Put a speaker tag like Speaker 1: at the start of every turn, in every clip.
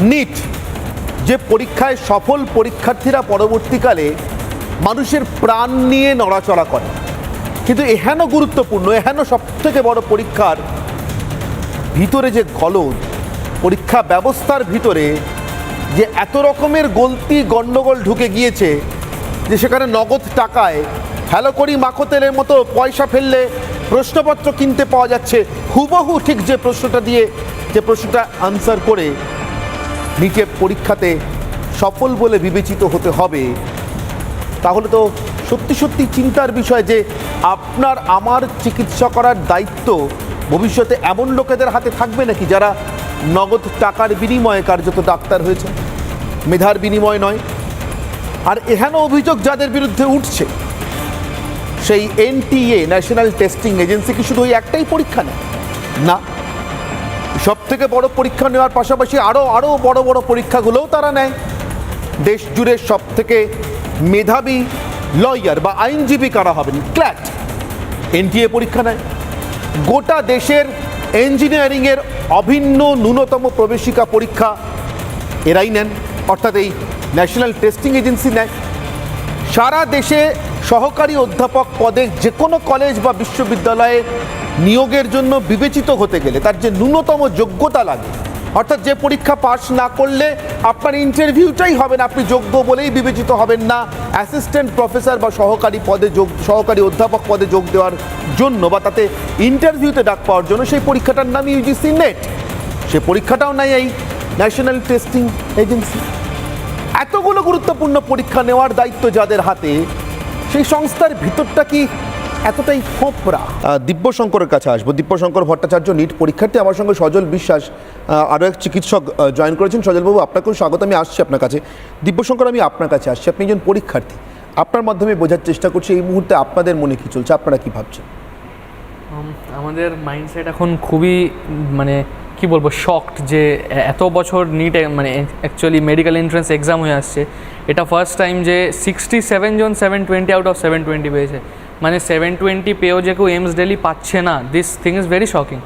Speaker 1: NEET যে পরীক্ষায় সফল পরীক্ষার্থীরা পরবর্তীকালে মানুষের প্রাণ নিয়ে নড়াচড়া করে। কিন্তু এহেন গুরুত্বপূর্ণ, এহেন সব থেকে বড় পরীক্ষার ভিতরে যে গলদ, পরীক্ষা ব্যবস্থার ভিতরে যে এত রকমের গলতি গণ্ডগোল ঢুকে গিয়েছে যে সেখানে নগদ টাকায় হ্যালো করি মাখো তেলের মতো পয়সা ফেললে প্রশ্নপত্র কিনতে পাওয়া যাচ্ছে। হুবহু ঠিক যে প্রশ্নটা দিয়ে, যে প্রশ্নটা আনসার করে নিচে পরীক্ষাতে সফল বলে বিবেচিত হতে হবে। তাহলে তো সত্যি সত্যি চিন্তার বিষয় যে আপনার, আমার চিকিৎসা করার দায়িত্ব ভবিষ্যতে এমন লোকেদের হাতে থাকবে নাকি যারা নগদ টাকার বিনিময়ে কার্যত ডাক্তার হয়েছে? মেধার বিনিময় নয়। আর এহেন অভিযোগ যাদের বিরুদ্ধে উঠছে, সেই এনটিএ, ন্যাশনাল টেস্টিং এজেন্সি কি শুধু ওই একটাই পরীক্ষা নেয়? না। সব থেকে বড় পরীক্ষা নেওয়ার পাশাপাশি আরও আরও বড় বড় পরীক্ষাগুলোও তারা নেয়। দেশ জুড়ে সব থেকে মেধাবী লয়ার বা আইনজীবী কারা হবেন? ক্ল্যাট, এনটিএ পরীক্ষা নেয়। গোটা দেশের ইঞ্জিনিয়ারিংয়ের অভিন্ন ন্যূনতম প্রবেশিকা পরীক্ষা এরাই নেন। অর্থাৎ এই ন্যাশনাল টেস্টিং এজেন্সি নেয়। সারা দেশে সহকারী অধ্যাপক পদে যে কোনো কলেজ বা বিশ্ববিদ্যালয়ে নিয়োগের জন্য বিবেচিত হতে গেলে তার যে ন্যূনতম যোগ্যতা লাগে, অর্থাৎ যে পরীক্ষা পাশ না করলে আপনার ইন্টারভিউটাই হবে না, আপনি যোগ্য বলেই বিবেচিত হবেন না। অ্যাসিস্ট্যান্ট প্রফেসর বা সহকারী পদে যোগ, সহকারী অধ্যাপক পদে যোগ দেওয়ার জন্য বা তাতে ইন্টারভিউতে ডাক পাওয়ার জন্য সেই পরীক্ষাটার নাম ইউজিসি নেট সে পরীক্ষাটাও নাই এই ন্যাশনাল টেস্টিং এজেন্সি এতগুলো গুরুত্বপূর্ণ পরীক্ষা নেওয়ার দায়িত্ব যাদের হাতে, সেই সংস্থার ভিতরটা কি এতটাই ফোপরা দিব্যশঙ্করের কাছে আসব। দিব্যশঙ্কর ভট্টাচার্য নিট পরীক্ষার্থী আমার সঙ্গে সজল বিশ্বাস আরও এক চিকিৎসক জয়েন করেছেন। সজলবাবু আপনাকেও স্বাগত আমি আসছি আপনার কাছে। দিব্যশঙ্কর আমি আপনার কাছে আসছি। আপনি একজন পরীক্ষার্থী। আপনার মাধ্যমে বোঝার চেষ্টা করছি এই মুহূর্তে আপনাদের মনে কী চলছে? আপনারা কী ভাবছেন?
Speaker 2: আমাদের মাইন্ডসেট এখন খুবই মানে কি বলব শকড যে এত বছর নিট মানে অ্যাকচুয়ালি মেডিকেল এন্ট্রান্স এক্সাম হয়ে আসছে। এটা ফার্স্ট টাইম যে sixty seven John seven twenty out of seven twenty পেয়েছে। মানে সেভেন টোয়েন্টি পেয়েও যে কেউ এমস ডেলি পাচ্ছে না this thing is very shocking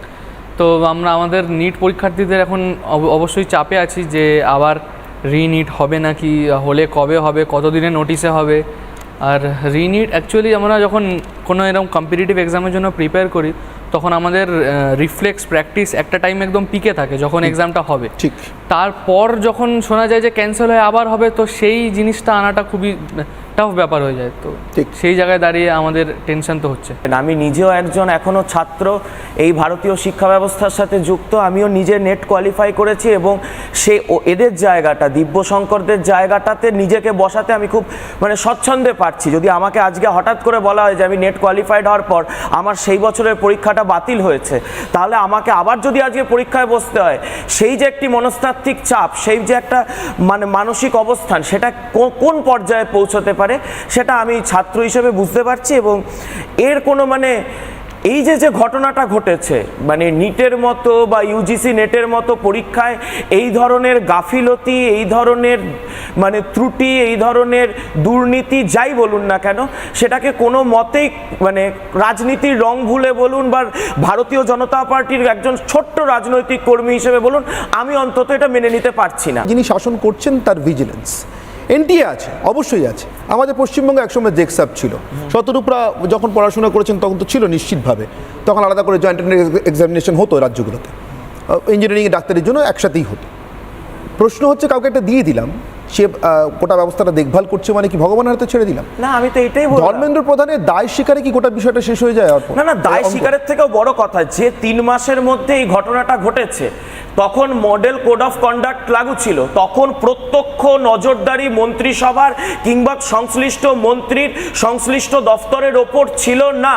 Speaker 2: তো আমরা আমাদের নিট পরীক্ষার্থীদের এখন অব- অবশ্যই চাপে আছি যে আবার রিনিট হবে নাকি হলে কবে হবে কতদিনে নোটিশে হবে? আর রিনিট অ্যাকচুয়ালি আমরা যখন কোনো এরকম কম্পিটিটিভ এক্সামের জন্য প্রিপেয়ার করি তখন আমাদের রিফ্লেক্স প্র্যাকটিস একটা টাইম একদম পিকে থাকে যখন এক্সামটা হবে।
Speaker 1: ঠিক।
Speaker 2: তারপর যখন শোনা যায় যে ক্যান্সেল হয়ে আবার হবে তো সেই জিনিসটা আনাটা খুবই টাফ ব্যাপার হয়ে যায় তো।
Speaker 1: ঠিক।
Speaker 2: সেই জায়গায় দাঁড়িয়ে আমাদের টেনশন তো হচ্ছে।
Speaker 3: আমি নিজেও একজন এখনও ছাত্র এই ভারতীয় শিক্ষা ব্যবস্থার সাথে যুক্ত আমিও নিজে নেট কোয়ালিফাই করেছি এবং সে এদের জায়গাটা দিব্যশঙ্করদের জায়গাটাতে নিজেকে বসাতে আমি খুব মানে স্বচ্ছন্দে পারছি। যদি আমাকে আজকে হঠাৎ করে বলা হয় যে আমি নেট কোয়ালিফাইড হওয়ার পর আমার সেই বছরের পরীক্ষাটা বাতিল হয়েছে তাহলে আমাকে আবার যদি আজকে পরীক্ষায় বসতে হয় সেই যে একটি মনস্তাত্ত্বিক চাপ সেই যে একটা মানে মানসিক অবস্থান সেটা কোন পর্যায়ে পৌঁছতে পারে সেটা আমি ছাত্র হিসেবে বুঝতে পারছি এবং এর কোনো মানে এই যে যে ঘটনাটা ঘটেছে মানে নিটের মতো বা ইউজিসি নেটের মতো পরীক্ষায় এই ধরনের গাফিলতি, এই ধরনের মানে ত্রুটি, এই ধরনের দুর্নীতি যাই বলুন না কেন, সেটাকে কোনো মতেই মানে রাজনীতির রং ভুলে বলুন বা ভারতীয় জনতা পার্টির একজন ছোট্ট রাজনৈতিক কর্মী হিসেবে বলুন, আমি অন্তত এটা মেনে নিতে পারছি না।
Speaker 1: যিনি শাসন করছেন তার ভিজিলেন্স এনটিএ আছে, অবশ্যই আছে। আমাদের পশ্চিমবঙ্গে একসময় জেক্সাপ ছিল। শতরূপরা যখন পড়াশোনা করেছেন তখন তো ছিল নিশ্চিতভাবে। তখন আলাদা করে জয়েন্ট এক্সামিনেশন হতো রাজ্যগুলোতে। ইঞ্জিনিয়ারিং ডাক্তারের জন্য একসাথেই হতো। প্রশ্ন হচ্ছে, কাউকে একটা দিয়ে দিলাম সে গোটা ব্যবস্থাটা দেখভাল করছে মানে কি ভগবানের হাতে ছেড়ে দিলাম
Speaker 3: না আমি তো এটাই
Speaker 1: ধর্মেন্দ্র প্রধানের দায় স্বীকারে কি গোটা বিষয়টা শেষ হয়ে যায়?
Speaker 3: না না দায়। স্বীকারের থেকেও বড় কথা যে তিন মাসের মধ্যে এই ঘটনাটা ঘটেছে তখন মডেল কোড অফ কন্ডাক্ট লাগু ছিল তখন প্রত্যক্ষ নজরদারি মন্ত্রিসভার কিংবা সংশ্লিষ্ট মন্ত্রীর সংশ্লিষ্ট দফতরের ওপর ছিল না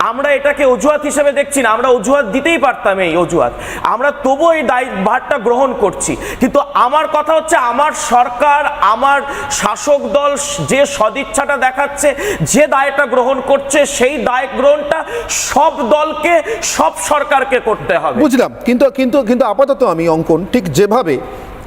Speaker 3: আমরা এটাকে অজুহাত হিসেবে দেখছি না আমরা অজুহাত দিতেই পারতাম এই অজুহাত আমরা তবু এই দায় ভারটা গ্রহণ করছি কিন্তু আমার কথা হচ্ছে আমার সরকার আমার শাসক দল যে সদিচ্ছাটা দেখাচ্ছে, যে দায়টা গ্রহণ করছে, সেই দায় গ্রহণটা সব দলকে, সব সরকারকে করতে হবে।
Speaker 1: বুঝলাম। কিন্তু কিন্তু কিন্তু আপাতত আমি অঙ্কন ঠিক যেভাবে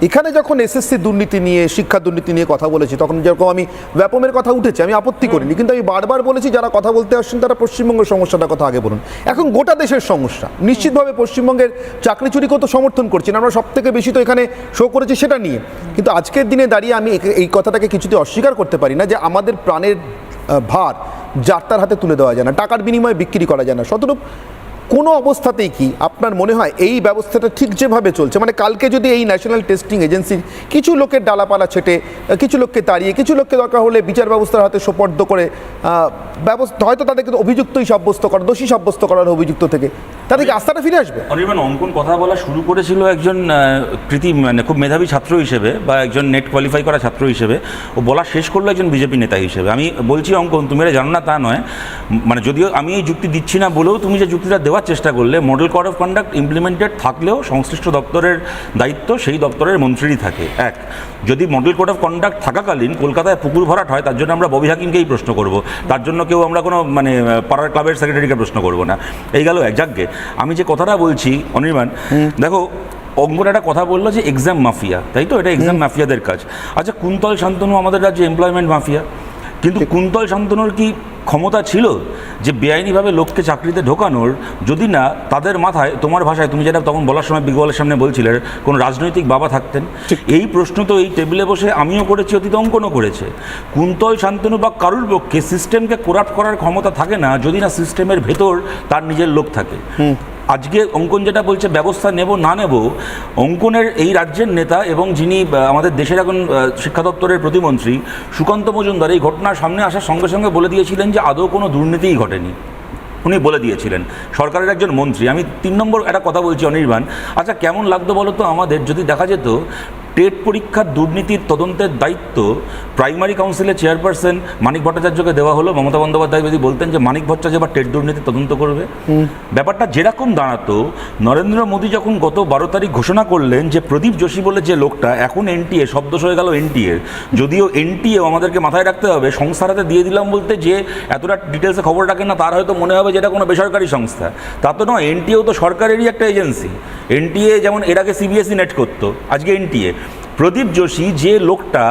Speaker 1: এখানে যখন এসএসসি দুর্নীতি নিয়ে শিক্ষা দুর্নীতি নিয়ে কথা বলেছি তখন যেরকম আমি ব্যাপমের কথা উঠেছে আমি আপত্তি করিনি কিন্তু আমি বারবার বলেছি যারা কথা বলতে আসছেন তারা পশ্চিমবঙ্গের সমস্যাটার কথা আগে বলুন। এখন গোটা দেশের সমস্যা নিশ্চিতভাবে পশ্চিমবঙ্গের চাকরি চুরি কত সমর্থন করছি না আমরা সব থেকে বেশি তো এখানে শো করেছি সেটা নিয়ে। কিন্তু আজকের দিনে দাঁড়িয়ে আমি এই কথাটাকে কিছুতে অস্বীকার করতে পারি না যে আমাদের প্রাণের ভার যাত্রার হাতে তুলে দেওয়া যায় না টাকার বিনিময়ে বিক্রি করা যায় না। শতরূপ কোনো অবস্থাতেই কি আপনার মনে হয় এই ব্যবস্থাটা ঠিক যেভাবে চলছে? মানে কালকে যদি এই ন্যাশনাল টেস্টিং এজেন্সির কিছু লোকের ডালাপালা ছেটে, কিছু লোককে তাড়িয়ে, কিছু লোককে দরকার হলে বিচার ব্যবস্থার হাতে সোপর্দ করে ব্যবস্থা, হয়তো তাদেরকে অভিযুক্তই সাব্যস্ত করা, দোষী সাব্যস্ত করার অভিযুক্ত থেকে তাদেরকে আস্থাটা ফিরে আসবে?
Speaker 4: অনির্বাণ, অঙ্কন কথা বলা শুরু করেছিল একজন কৃতি মানে খুব মেধাবী ছাত্র হিসেবে বা একজন নেট কোয়ালিফাই করা ছাত্র হিসেবে। ও বলা শেষ করল একজন বিজেপি নেতা হিসেবে। আমি বলছি, অঙ্কন, তুমি এটা জানো না, তা নয়। মানে যদিও আমি এই যুক্তি দিচ্ছি না বলেও তুমি যে যুক্তিটা দেওয়ার চেষ্টা করলে model code of conduct implemented থাকলেও সংশ্লিষ্ট দপ্তরের দায়িত্ব সেই দপ্তরের মন্ত্রীরই থাকে। এক যদি মডেল কোড অফ কন্ডাক্ট থাকাকালীন কলকাতায় পুকুর ভরাট হয় তার জন্য আমরা ববি হাকিমকেই প্রশ্ন করব। তার জন্য কেউ আমরা কোনো মানে পাড়ার ক্লাবের সেক্রেটারিকে প্রশ্ন করব না। এই গেল এক। যাকগে আমি যে কথাটা বলছি অনির্বাণ দেখো অঙ্কন একটা কথা বলল যে এক্সাম মাফিয়া তাই তো? এটা এক্সাম মাফিয়াদের কাজ। আচ্ছা কুন্তল শান্তনু আমাদের রাজ্যে এমপ্লয়মেন্ট মাফিয়া কিন্তু কুন্তল শান্তনুর কি ক্ষমতা ছিল যে বেআইনিভাবে লোককে চাকরিতে ঢোকানোর? যদি না তাদের মাথায় তোমার ভাষায় তুমি যেটা তখন বলার সময় বিগবলের সামনে বলছিলে কোনো রাজনৈতিক বাবা থাকতেন? এই প্রশ্ন তো এই টেবিলে বসে আমিও করেছি অতীত অঙ্কনও করেছে। কুন্তল শান্তনু বা কারুর পক্ষে সিস্টেমকে কোরাপ্ট করার ক্ষমতা থাকে না যদি না সিস্টেমের ভেতর তার নিজের লোক থাকে। আজকে অঙ্কন যেটা বলছে, ব্যবস্থা নেব, না নেব, অঙ্কনের এই রাজ্যের নেতা এবং যিনি আমাদের দেশের এখন শিক্ষা দপ্তরের প্রতিমন্ত্রী, সুকান্ত মজুমদার, এই ঘটনার সামনে আসার সঙ্গে সঙ্গে বলে দিয়েছিলেন যে আদৌ কোনো দুর্নীতিই ঘটেনি। উনি বলে দিয়েছিলেন, সরকারের একজন মন্ত্রী। আমি তিন নম্বর একটা কথা বলছি অনির্বাণ। আচ্ছা কেমন লাগতো বলো তো আমাদের? যদি দেখা যেত টেট পরীক্ষার দুর্নীতির তদন্তের দায়িত্ব প্রাইমারি কাউন্সিলের চেয়ারপারসন মানিক ভট্টাচার্যকে দেওয়া হলো। মমতা বন্দ্যোপাধ্যায় যদি বলতেন যে মানিক ভট্টাচার্য বা টেট দুর্নীতি তদন্ত করবে। ব্যাপারটা যেরকম দাঁড়াতো নরেন্দ্র মোদী যখন গত বারো তারিখ ঘোষণা করলেন যে প্রদীপ যোশী বলে যে লোকটা এখন এনটিএ শব্দ হয়ে গেল এনটিএ। যদিও এনটিএ আমাদেরকে মাথায় রাখতে হবে সংস্থার হাতে দিয়ে দিলাম বলতে যে এতটা ডিটেলসে খবর রাখেন না তার হয়তো মনে হবে যে এটা কোনো বেসরকারি সংস্থা। তা তো নয় এনটিএও তো সরকারেরই একটা এজেন্সি। এনটিএ যেমন এর আগে সিবিএসই নেট করতো আজকে এনটিএ। প্রদীপ যোশী যে লোকটা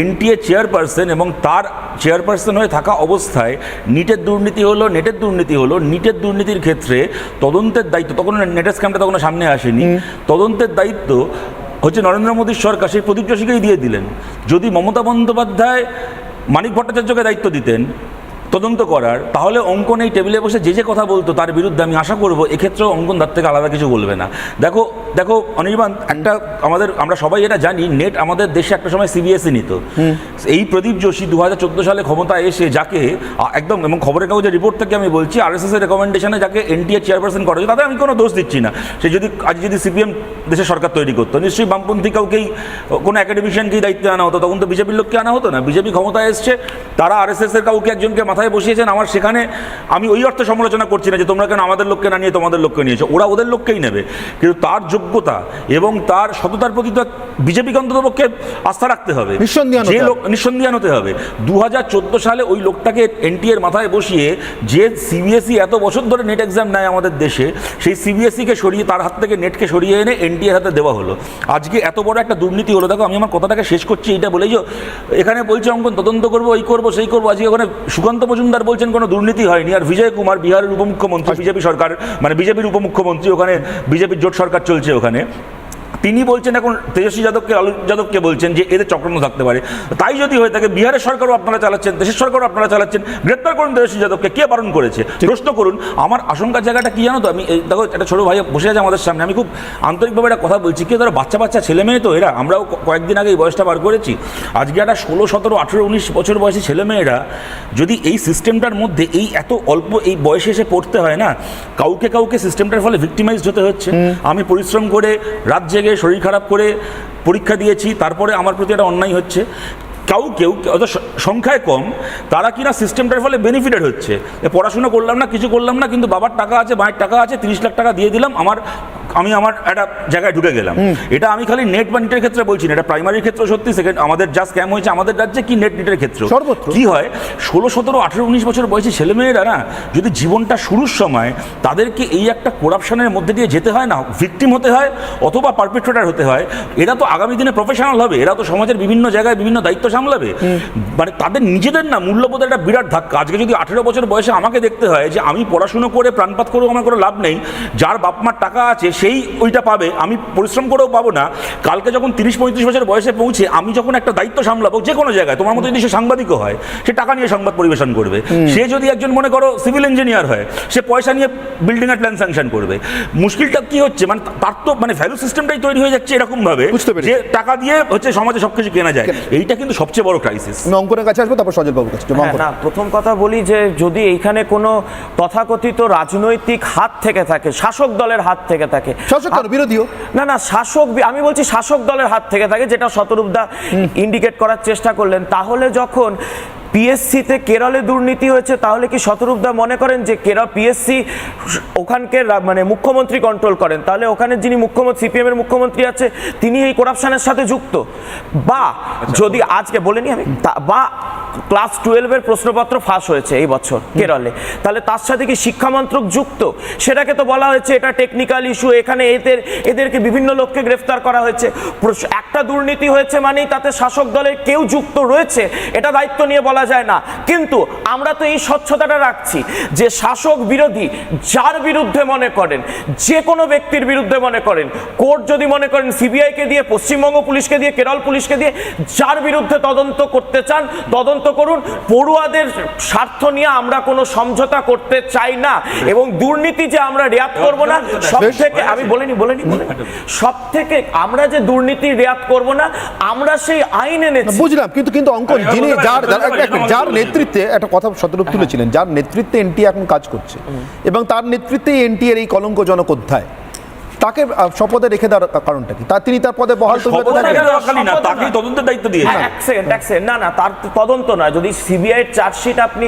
Speaker 4: এনটিএ চেয়ারপারসন এবং তার চেয়ারপারসন হয়ে থাকা অবস্থায় নিটের দুর্নীতি হলো নেটের দুর্নীতি হলো নিটের দুর্নীতির ক্ষেত্রে তদন্তের দায়িত্ব তখন নেটের স্ক্যামটা তখন সামনে আসেনি। তদন্তের দায়িত্ব হচ্ছে নরেন্দ্র মোদীর সরকার সেই প্রদীপ যোশীকেই দিয়ে দিলেন। যদি মমতা বন্দ্যোপাধ্যায় মানিক ভট্টাচার্যকে দায়িত্ব দিতেন তদন্ত করার তাহলে অঙ্কন এই টেবিলে বসে যে যে কথা বলতো তার বিরুদ্ধে আমি আশা করব এক্ষেত্রেও অঙ্কন তার থেকে আলাদা কিছু বলবে না। দেখো দেখো অনির্বাণ একটা আমাদের আমরা সবাই এটা জানি নেট আমাদের দেশে একটা সময় সিবিএসই নিত। এই প্রদীপ যোশী দু হাজার চোদ্দ সালে ক্ষমতায় এসে যাকে একদম এবং খবরের কাগজের রিপোর্ট থেকে আমি বলছি আর এস এর রেকমেন্ডেশনে যাকে এনটিএ চেয়ারপারসন করা হয়েছে তাতে আমি কোনো দোষ দিচ্ছি না। সে যদি আজ যদি সিপিএম দেশের সরকার তৈরি করতো নিশ্চয়ই বামপন্থী কাউকেই কোনো একাডেমিশিয়ানকেই দায়িত্বে আনা হতো তখন তো বিজেপির লোককে আনা হতো না। বিজেপি ক্ষমতায় এসছে তারা আর এস এর কাউকে একজনকে মাথায় বসিয়েছেন আমার সেখানে আমি ওই অর্থে সমালোচনা করছি না যে তোমরা কেন আমাদের লোককে না নিয়ে তোমাদের লোককে নিয়েছো। ওরা ওদের লোককেই নেবে। কিন্তু তার যোগ্যতা এবং তার সততার প্রতি তো বিজেপি অন্তত পক্ষে আস্থা রাখতে হবে। যে। লোক নিঃসন্দেহান হতে হবে। দু হাজার চোদ্দ সালে ওই লোকটাকে এনটিএর মাথায় বসিয়ে যে সিবিএসই এত বছর ধরে নেট এক্সাম নেয় আমাদের দেশে সেই সিবিএসইকে সরিয়ে তার হাত থেকে নেটকে সরিয়ে এনে এনটিএর হাতে দেওয়া হলো। আজকে এত বড় একটা দুর্নীতি হলো। দেখো আমি আমার কথাটাকে শেষ করছি এটা বলেই যে এখানে বলছে অঙ্কন তদন্ত করব এই করব সেই করব। আজকে ওখানে সুকান্ত মজুমদার বলছেন কোনো দুর্নীতি হয়নি। আর বিজয় কুমার বিহারের উপমুখ্যমন্ত্রী বিজেপি সরকার মানে বিজেপির উপমুখ্যমন্ত্রী ওখানে বিজেপির জোট সরকার চলছে। ওখানে। তিনি বলছেন এখন তেজস্বী যাদবকে লালু যাদবকে বলছেন যে এদের চক্রান্ত থাকতে পারে। তাই যদি হয়ে থাকে বিহারের সরকারও আপনারা চালাচ্ছেন দেশের সরকারও আপনারা চালাচ্ছেন গ্রেপ্তার করুন তেজস্বী যাদবকে। কে বারণ করেছে? প্রশ্ন করুন আমার আশঙ্কার জায়গাটা কি জানো তো? আমি দেখো একটা ছোটো ভাই বসে আছে আমাদের সামনে আমি খুব আন্তরিকভাবে একটা কথা বলছি। কি ধরো বাচ্চা বাচ্চা ছেলে মেয়ে তো এরা আমরাও কয়েকদিন আগে এই বয়সটা পার করেছি। আজকে একটা ষোলো সতেরো আঠেরো উনিশ বছর বয়সী ছেলেমেয়েরা যদি এই সিস্টেমটার মধ্যে এই এত অল্প এই বয়সে এসে পড়তে হয় না কাউকে কাউকে সিস্টেমটার ফলে ভিক্টিমাইজড হতে হচ্ছে। আমি পরিশ্রম করে রাত জেগে শরীর খারাপ করে পরীক্ষা দিয়েছি তারপরে আমার প্রতি একটা অন্যায় হচ্ছে। কেউ কেউ অত সংখ্যায় কম তারা কিনা সিস্টেমটার ফলে বেনিফিটেড হচ্ছে। এ পড়াশোনা করলাম না কিছু করলাম না কিন্তু বাবার টাকা আছে মায়ের টাকা আছে তিরিশ লাখ টাকা দিয়ে দিলাম আমার আমি আমার একটা জায়গায় ঢুকে গেলাম। এটা আমি খালি নেট বা নিটের ক্ষেত্রে বলছি না এটা প্রাইমারির ক্ষেত্রে সত্যি সেকেন্ড আমাদের যা স্ক্যাম হয়েছে আমাদের রাজ্যে কি নেট নিটের ক্ষেত্রে?
Speaker 1: সর্বত্র।
Speaker 4: কি হয় ষোলো সতেরো আঠেরো উনিশ বছর বয়সী ছেলেমেয়েরা না যদি জীবনটা শুরুর সময় তাদেরকে এই একটা করাপশনের মধ্যে দিয়ে যেতে হয় না ভিকটিম হতে হয় অথবা পারপেট্রেটার হতে হয় এরা তো আগামী দিনে প্রফেশনাল হবে এরা তো সমাজের বিভিন্ন জায়গায় বিভিন্ন দায়িত্ব সামলাবে? মানে তাদের নিজেদের না মূল্যবোধের একটা বিরাট ধাক্কা। আজকে যদি আঠেরো বছর বয়সে আমাকে দেখতে হয় যে আমি পড়াশুনো করে প্রাণপাত করেও আমার কোনো লাভ নেই যার বাপ মার টাকা আছে সেই ওইটা পাবে আমি পরিশ্রম করেও পাবো না। কালকে যখন তিরিশ পঁয়ত্রিশ বছর বয়সে পৌঁছে আমি যখন একটা দায়িত্ব সামলাবো যে কোনো জায়গায় তোমার মতো যদি সে সাংবাদিকও হয় সে টাকা নিয়ে সংবাদ পরিবেশন করবে। সে যদি একজন মনে করো সিভিল ইঞ্জিনিয়ার হয় সে পয়সা নিয়ে বিল্ডিং এর প্ল্যান স্যাংশন করবে। মুশকিলটা কি হচ্ছে? মানে তার তো মানে ভ্যালু সিস্টেমটাই তৈরি হয়ে যাচ্ছে এরকম ভাবে
Speaker 1: বুঝতে পেরেছি।
Speaker 4: যে টাকা দিয়ে হচ্ছে সমাজে সবকিছু কেনা যায়। এইটা কিন্তু সবচেয়ে বড় ক্রাইসিস
Speaker 1: অঙ্কনের কাছে আসব তারপর সজল বাবুর কাছে
Speaker 3: হ্যাঁ, না প্রথম কথা বলি যে যদি এইখানে কোনো তথাকথিত রাজনৈতিক হাত থেকে থাকে শাসক দলের হাত থেকে থাকে
Speaker 1: শাসক বিরোধীও?
Speaker 3: না না শাসক আমি বলছি শাসক দলের হাত থেকে থাকে যেটা শতরূপদা ইন্ডিকেট করার চেষ্টা করলেন। তাহলে যখন পিএসসিতে কেরলে দুর্নীতি হয়েছে তাহলে কি শতরূপদা মনে করেন যে কেরল পিএসসি ওখানকে মানে মুখ্যমন্ত্রী কন্ট্রোল করেন? তাহলে ওখানে যিনি মুখ্যমন্ত্রী সিপিএম এর মুখ্যমন্ত্রী আছে তিনি এই করাপশনের সাথে যুক্ত। বা যদি আজকে বলেনি আমি বা ক্লাস টুয়েলভের প্রশ্নপত্র ফাঁস হয়েছে এই বছর কেরলে। তাহলে তার সাথে কি শিক্ষামন্ত্রক যুক্ত? সেটাকে তো বলা হয়েছে এটা টেকনিক্যাল ইস্যু এখানে এদের এদেরকে বিভিন্ন লোককে গ্রেফতার করা হয়েছে। একটা দুর্নীতি হয়েছে মানেই তাতে শাসক দলের কেউ যুক্ত রয়েছে এটা দায়িত্ব নিয়ে বলা যায় না। কিন্তু আমরা তো এই স্বচ্ছতাটা রাখছি যে শাসক বিরোধী যার বিরুদ্ধে মনে করেন যে কোনো ব্যক্তির বিরুদ্ধে মনে করেন কোর্ট যদি মনে করেন সিবিআইকে দিয়ে পশ্চিমবঙ্গ পুলিশকে দিয়ে কেরল পুলিশকে দিয়ে যার বিরুদ্ধে তদন্ত করতে চান তদন্ত করুন। পড়ুয়াদের স্বার্থ নিয়ে আমরা কোনো সমঝোতা করতে চাই না এবং দুর্নীতি যে আমরা রেয়াত করব না সব থেকে আমি বলিনি বলিনি সব থেকে আমরা যে দুর্নীতি রেয়াত করব না আমরা সেই আইন এনেছি।
Speaker 1: বুঝলাম কিন্তু কিন্তু অঙ্কন যিনি যার যার- নেতৃত্বে একটা কথা শতরূপ তুলেছিলেন যার নেতৃত্বে এনটি এখন কাজ করছে। এবং তার নেতৃত্বে এনটি এর এই কলঙ্কজনক অধ্যায়। তাকে শপথে রেখে দেওয়ার কারণটা কি? তা তিনি তার পদে বহাল
Speaker 4: তাকেই তদন্তের দায়িত্ব
Speaker 3: হ্যাঁ, এক সেকেন্ড এক সেকেন্ড না না তার তদন্ত নয়। যদি সিবিআই এর চার্জশিট আপনি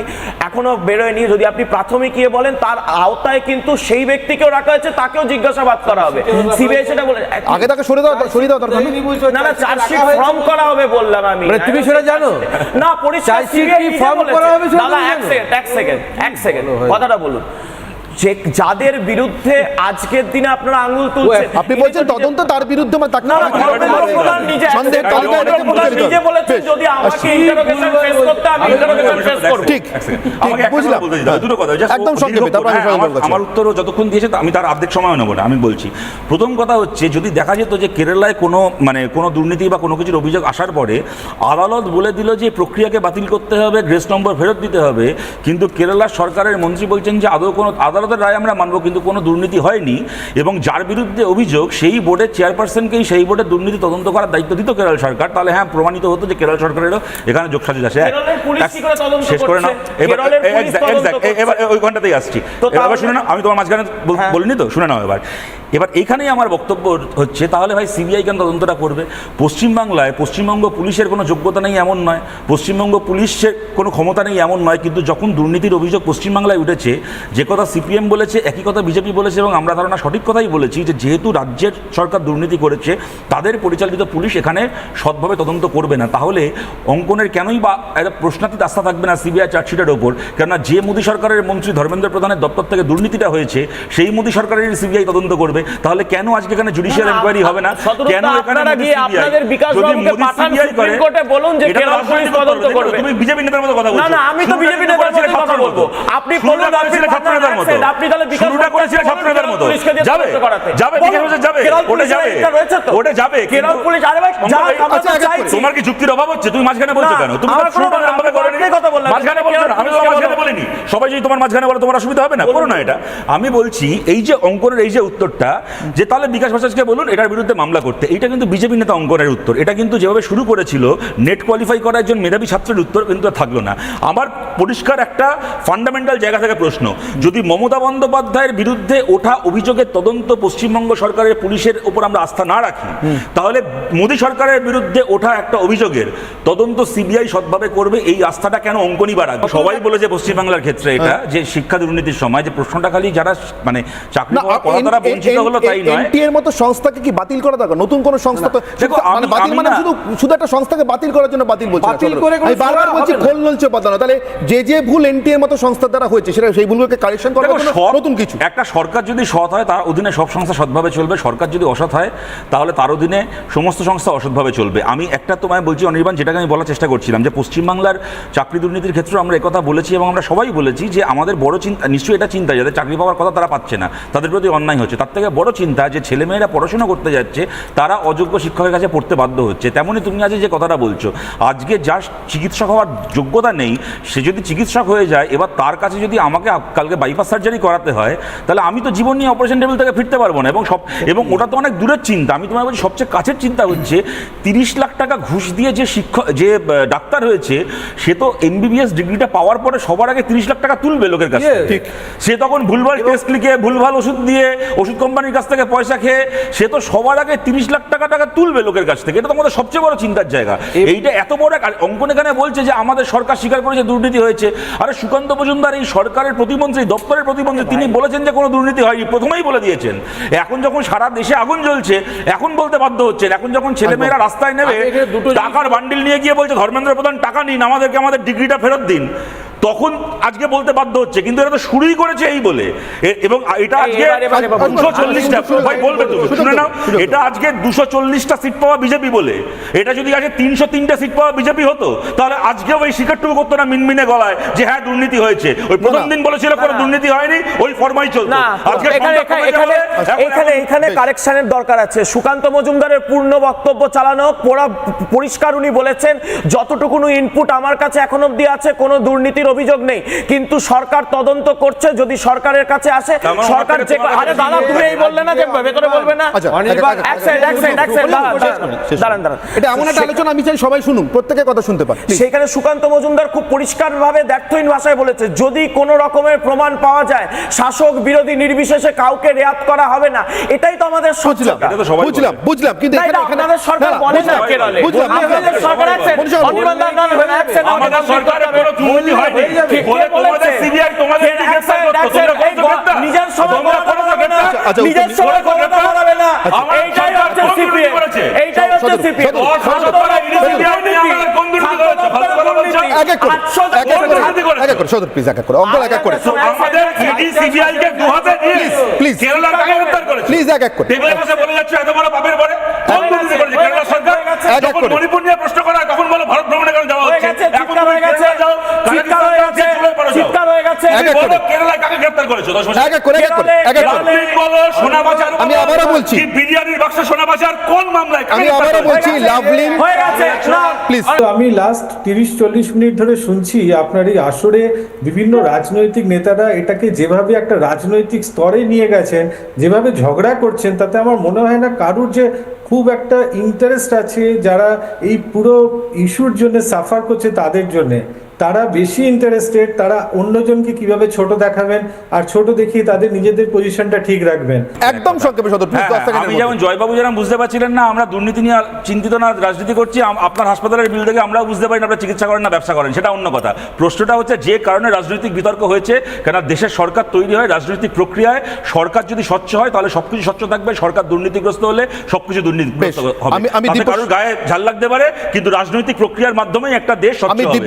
Speaker 3: এখনও বেরোয়নি যদি আপনি প্রাথমিক গিয়ে বলেন তার আওতায় কিন্তু সেই ব্যক্তিকেও রাখা হয়েছে তাকেও জিজ্ঞাসাবাদ করা হবে। সিবিআই সেটা বলে
Speaker 1: আগে তাকে সরে দেওয়া সরিয়ে দেওয়া দরকার না?
Speaker 3: না না চার্জশিট ফর্ম করা হবে বললাম আমি।
Speaker 5: মানে তুমি সেটা জানো?
Speaker 3: না পরিষ্কার
Speaker 5: কি ফর্ম করা হবে
Speaker 3: দাদা এক সেকেন্ড এক সেকেন্ড এক সেকেন্ড কথাটা বলুন। যে যাদের বিরুদ্ধে আজকের দিনে আপনারা আঙুল তুলছেন
Speaker 1: আপনি বলছেন তদন্ত তার বিরুদ্ধে মানে তাকে
Speaker 3: না না প্রধান নিজে
Speaker 1: সন্দেহের
Speaker 3: ধর্মেন্দ্র
Speaker 1: তালিকায় রেখে
Speaker 3: প্রধান নিজে
Speaker 1: হবে।
Speaker 3: বলেছেন যদি আমাকে ইন্টারোগেশন ফেস করতে আমি ইন্টারোগেশন ফেস করব।
Speaker 1: ঠিক
Speaker 4: একটা
Speaker 1: বুঝলাম।
Speaker 4: দুটো কথা।
Speaker 1: একদম সংক্ষেপে তারপর আমি
Speaker 4: হ্যাঁ,
Speaker 1: সজল
Speaker 4: আমার- উত্তরও যতক্ষণ দিয়েছে আমি তার অর্ধেক সময় নেব না আমি বলছি। প্রথম কথা হচ্ছে যদি দেখা যেত যে কেরালায় কোনো মানে কোনো দুর্নীতি বা কোনো কিছুর অভিযোগ আসার পরে আদালত বলে দিল যে প্রক্রিয়াকে বাতিল করতে হবে গ্রেস নম্বর ফেরত দিতে হবে কিন্তু কেরালার সরকারের মন্ত্রী বলছেন যে আদৌ কোনো আদালতের রায় আমরা মানবো কিন্তু কোনো দুর্নীতি হয়নি। এবং যার বিরুদ্ধে অভিযোগ সেই বোর্ডের চেয়ারপারসনকেই সেই বোর্ডের দুর্নীতি তদন্ত করার দায়িত্ব দিত কেরল সরকার। তাহলে হ্যাঁ প্রমাণিত হতো যে কেরল সরকারেরও এখানে যোগসাজশ আছে।
Speaker 3: তদন্ত
Speaker 4: শেষ করে নাও। এবার। এবার ওই ঘন্টাতেই আসছি। এবার শুনে নাও আমি তোমার মাঝখানে
Speaker 3: হ্যাঁ।
Speaker 4: বলিনি তো? শুনে নাও এবার। এবার এখানেই আমার বক্তব্য হচ্ছে তাহলে ভাই সিবিআই কেন তদন্তটা করবে? পশ্চিমবাংলায় পশ্চিমবঙ্গ পুলিশের কোনো যোগ্যতা নেই এমন নয়। পশ্চিমবঙ্গ পুলিশের কোনো ক্ষমতা নেই এমন নয়। কিন্তু যখন দুর্নীতির অভিযোগ পশ্চিমবাংলায় উঠেছে যে কথা সিপিএম বলেছে একই কথা বিজেপি বলেছে এবং আমরা ধারণা সঠিক কথাই বলেছি যে যেহেতু রাজ্যের সরকার দুর্নীতি করেছে তাদের পরিচালিত পুলিশ এখানে সৎভাবে তদন্ত করবে না। তাহলে অঙ্কনের কেনই বা একটা প্রশ্নাতীত আস্থা থাকবে না সিবিআই চার্জশিটের ওপর? কেননা যে মোদী সরকারের মন্ত্রী ধর্মেন্দ্র প্রধানের দপ্তর থেকে দুর্নীতিটা হয়েছে সেই মোদী সরকারের সিবিআই তদন্ত করবে। তাহলে কেন আজকে এখানে জুডিশিয়াল এনকোয়ারি হবে না? কেন এখানে
Speaker 3: আপনাদের বিকাশ
Speaker 4: করে,
Speaker 3: বলুন যে কেরল পুলিশ তদন্ত
Speaker 4: করবে।
Speaker 3: করবে।
Speaker 4: তুমি বিজেপি নেতার মতো কথা বলছো
Speaker 3: না, না, আমি তো বিজেপি নেতার কথা বলব। আপনি বলুন, আপনি তাহলে
Speaker 4: শুরুটা মতো। যাবে, যাবে, বিকাশ যাবে, ওটা যাবে। ওটা যাবে,
Speaker 3: কেরল পুলিশ, আরে ভাই,
Speaker 1: আচ্ছা,
Speaker 3: চাইছি।
Speaker 4: তোমার কি যুক্তির অভাব হচ্ছে? তুমি মাঝখানে বলছো কেন? তুমি তো শুরুটা করোনি। মাঝখানে বলছো আমি মাঝখানে বলিনি। সবাই যদি তোমার মাঝখানে বলে তোমার অসুবিধা হবে না? করো না এটা। আমি বলছি এই যে অঙ্কনের এই যে উত্তরটা যে তাহলে বিকাশ ভট্টাচার্যকে বলুন এটার বিরুদ্ধে মামলা করতে। এটা কিন্তু বিজেপি নেতা অঙ্কনের উত্তর। এটা কিন্তু যেভাবে শুরু করেছিল নেট কোয়ালিফাই করা একজন মেধাবী ছাত্রের উত্তর কিন্তু থাকল না। আমার পরিষ্কার একটা ফান্ডামেন্টাল জায়গা থেকে প্রশ্ন। যদি মমতা বন্দ্যোপাধ্যায়ের বিরুদ্ধে ওঠা অভিযোগের তদন্ত পশ্চিমবঙ্গ সরকারের পুলিশের উপর আমরা আস্থা না রাখি। তাহলে মোদী সরকারের বিরুদ্ধে ওঠা একটা অভিযোগের তদন্ত সিবিআই সৎভাবে করবে এই আস্থাটা কেন অঙ্কনই বা রাখবে সবাই বলে যে পশ্চিমবাংলার ক্ষেত্রে এটা যে শিক্ষা দুর্নীতির সময় যে প্রশ্নটা খালি যারা মানে চাকরি পাওয়া তারা বঞ্চিত হলো তাই নয়।
Speaker 1: এর মতো সংস্থাকে কি বাতিল করা দরকার? নতুন কোন সংস্থা তো মানে বাতিল মানে শুধু শুধু একটা সংস্থাকে বাতিল করার জন্য বাতিল বলছি
Speaker 5: বাতিল করে
Speaker 1: আমি বারবার বলছি খোল নলছে পাতানো তাহলে যে যে ভুল এনটি এর মতো সংস্থার দ্বারা হয়েছে সেটা সেই ভুলগুলোকে কারেকশন
Speaker 4: সৎ-
Speaker 1: নতুন কিছু।
Speaker 4: একটা সরকার যদি সৎ হয় তার অধীনে সব সংস্থা সৎভাবে চলবে। সরকার যদি অসৎ হয় তাহলে তার অধীনে সমস্ত সংস্থা অসৎভাবে চলবে। আমি একটা তোমায় বলছি অনির্বাণ যেটাকে আমি বলার চেষ্টা করছিলাম যে পশ্চিমবাংলার চাকরি দুর্নীতির ক্ষেত্রে আমরা একথা বলেছি এবং আমরা সবাই বলেছি যে আমাদের বড় চিন্তা নিশ্চয়ই এটা চিন্তা যাদের চাকরি পাওয়ার কথা তারা পাচ্ছে না। তাদের প্রতি অন্যায় হচ্ছে। তার থেকে বড় চিন্তা যে ছেলেমেয়েরা পড়াশোনা করতে যাচ্ছে তারা অযোগ্য শিক্ষকের কাছে পড়তে বাধ্য হচ্ছে। তেমনই তুমি আজ যে কথাটা বলছো আজকে যার চিকিৎসক হওয়ার যোগ্যতা নেই সে যদি চিকিৎসক হয়ে যায় এবার তার কাছে যদি আমাকে কালকে বাইপাস সার্জারি করাতে হয় তাহলে আমি তো জীবন নিয়ে অপারেশন টেবিল থেকে ফিরতে পারব না। এবং সব এবং ওটা তো অনেক দূরের চিন্তা। আমি তোমায় বলছি সবচেয়ে কাছের চিন্তা হচ্ছে তিরিশ লাখ টাকা ঘুষ দিয়ে যে শিক্ষক যে ডাক্তার হয়েছে সে তো এমবিবিএস ডিগ্রিটা পাওয়ার পরে সবার আগে তিরিশ লাখ টাকা তুলবে লোকের কাছে সে তখন ভুলভাল টেস্ট লিখে ভুলভাল ওষুধ দিয়ে ওষুধ কোম্পানির কাছ থেকে পয়সা খেয়ে সে তো সবার আগে তিরিশ লাখ টাকা টাকা তুলবে লোকের কাছ থেকে। এটা তো আমাদের সবচেয়ে বড় চিন্তার জায়গা। এইটা এত বড় আর অঙ্কন এখানে বলছে যে আমাদের সরকার স্বীকার করেছে দুর্নীতি হয়েছে। আরে সুকান্ত মজুমদার এই সরকারের প্রতিমন্ত্রী দপ্তরের প্রতিমন্ত্রী তিনি বলেছেন যে কোনো দুর্নীতি হয়নি প্রথমেই বলে দিয়েছেন। এখন যখন সারা দেশে আগুন জ্বলছে এখন বলতে বাধ্য হচ্ছেন। এখন যখন ছেলেমেয়েরা রাস্তায় নেবে টাকার বান্ডিল নিয়ে গিয়ে বলছে ধর্মেন্দ্র প্রধান টাকা নিন আমাদেরকে আমাদের ডিগ্রিটা ফেরত দিন। তখন আজকে বলতে বাধ্য হচ্ছে কিন্তু এটা তো শুরুই করেছে এই বলে। এবং এটা আজকে। দুশো চল্লিশটা ভাই বলবে তুমি শুনে নাও এটা আজকে দুশো চল্লিশটা সিট পাওয়া বিজেপি বলে। এটা যদি আজকে তিনশো তিনটে সিট পাওয়া বিজেপি হতো তাহলে আজকেও ওই শিকারটুকু করতো না মিনমিনে গলায় যে হ্যাঁ দুর্নীতি হয়েছে। ওই প্রথম দিন বলেছিল কোনো দুর্নীতি হয়নি ওই ফর্মাই চলতো। আজকে
Speaker 3: এখানে এখানে। কারেকশনের দরকার আছে। সুকান্ত মজুমদারের পূর্ণ বক্তব্য চালানো পোড়া পরিষ্কার উনি বলেছেন যতটুকুন ইনপুট আমার কাছে এখন অব্দি আছে কোনো দুর্নীতির অভিযোগ নেই কিন্তু সরকার তদন্ত করছে যদি সরকারের কাছে আসে
Speaker 4: মানে
Speaker 3: সরকার যে আরে দাদা তুমি এই বললে না যে ভেতরে বলবে না
Speaker 1: আচ্ছা,
Speaker 5: অনির্বাণ,
Speaker 1: এক- এক-
Speaker 3: এক সেকেন্ড এক সেকেন্ড এক সেকেন্ড দাঁড়ান। দাঁড়ান
Speaker 1: এটা এমন একটা আলোচনা আমি চাই সবাই শুনুন প্রত্যেকের কথা শুনতে পারে.
Speaker 3: সেখানে সুকান্ত মজুমদার খুব পরিষ্কারভাবে দ্ব্যর্থহীন ভাষায় বলেছে যদি কোনো রকমের প্রমাণ পাওয়া যায় শাসক বিরোধী নির্বিশেষে কাউকে রেয়াত করা হবে না এটাই তো আমাদের
Speaker 1: বুঝলাম বুঝলাম বুঝলাম কিন্তু এখানে
Speaker 3: এটা
Speaker 1: এখানে
Speaker 3: সরকার বলে না।
Speaker 1: বুঝলাম,
Speaker 3: সরকার আছে। অনির্বাণ দা, না, না, না, এক সেকেন্ড,
Speaker 4: আমাদের
Speaker 3: আমাদের
Speaker 4: সরকারের
Speaker 3: সরকার
Speaker 4: কোনো দুর্নীতি হয়নি।
Speaker 3: ঠিক,
Speaker 4: বলে
Speaker 3: কে বলেছে?
Speaker 4: তোমাদের CBI তোমাদের
Speaker 3: কে-
Speaker 4: কি
Speaker 3: এক
Speaker 4: গ্রেফতার
Speaker 3: সেকেন্ড,
Speaker 4: করতো?
Speaker 3: এক সেকেন্ড,
Speaker 4: তোমরা
Speaker 3: এই
Speaker 4: করতো গ্রেফতার?
Speaker 3: নিজের সময়
Speaker 4: তোমরা
Speaker 3: ক্ষমতা না,
Speaker 1: আচ্ছা,
Speaker 3: নিজের সময়
Speaker 4: করতো
Speaker 3: ক্ষমতা না। এইটাই হচ্ছে
Speaker 4: কোন দুর্নীতি
Speaker 3: CPM,
Speaker 4: করেছে?
Speaker 3: এইটাই হচ্ছে
Speaker 1: সদর-
Speaker 3: CPM।
Speaker 1: সদর-
Speaker 4: ওর
Speaker 3: খাদ্য
Speaker 1: আমি আবারও বলছি।
Speaker 4: বিরিয়ানির বাক্সে সোনা পাচার কোন মামলায়
Speaker 1: আমি আবারও বলছি লাভলিন
Speaker 3: হয়ে গেছে না।
Speaker 1: প্লিজ
Speaker 6: আমি লাস্ট তিরিশ চল্লিশ মিনিট ধরে শুনছি আপনার এই আসরে বিভিন্ন রাজনৈতিক নেতারা এটাকে যেভাবে একটা রাজনৈতিক স্তরে নিয়ে গেছেন যেভাবে ঝগড়া করছেন তাতে আমার মনে হয় না কারুর যে খুব একটা ইন্টারেস্ট আছে যারা এই পুরো ইস্যুর জন্য সাফার করছে তাদের জন্য। তারা বেশি ইন্টারেস্টেড তারা অন্যজনকে কীভাবে ছোট দেখাবেন আর ছোট দেখিয়ে তাদের নিজেদের পজিশনটা ঠিক রাখবেন।
Speaker 1: একদম সংক্ষেপে সদর
Speaker 4: হ্যাঁ, আমি যেমন জয়বাবু যেরকম বুঝতে পারছিলেন না আমরা দুর্নীতি নিয়ে চিন্তিত না রাজনীতি করছি আপনার হাসপাতালের বিল থেকে আমরাও বুঝতে পারি না আপনারা চিকিৎসা করেন না ব্যবসা করেন সেটা অন্য কথা। প্রশ্নটা হচ্ছে যে কারণে রাজনৈতিক বিতর্ক হয়েছে কেন দেশের সরকার তৈরি হয় রাজনৈতিক প্রক্রিয়ায় সরকার যদি স্বচ্ছ হয় তাহলে সবকিছু স্বচ্ছ থাকবে সরকার দুর্নীতিগ্রস্ত হলে সবকিছু দুর্নীতিগ্রস্ত হবে।
Speaker 1: আমি- আমি
Speaker 4: কারোর গায়ে ঝাল লাগতে পারে কিন্তু রাজনৈতিক প্রক্রিয়ার মাধ্যমেই একটা দেশ স্বচ্ছ
Speaker 1: আমি
Speaker 4: হবে।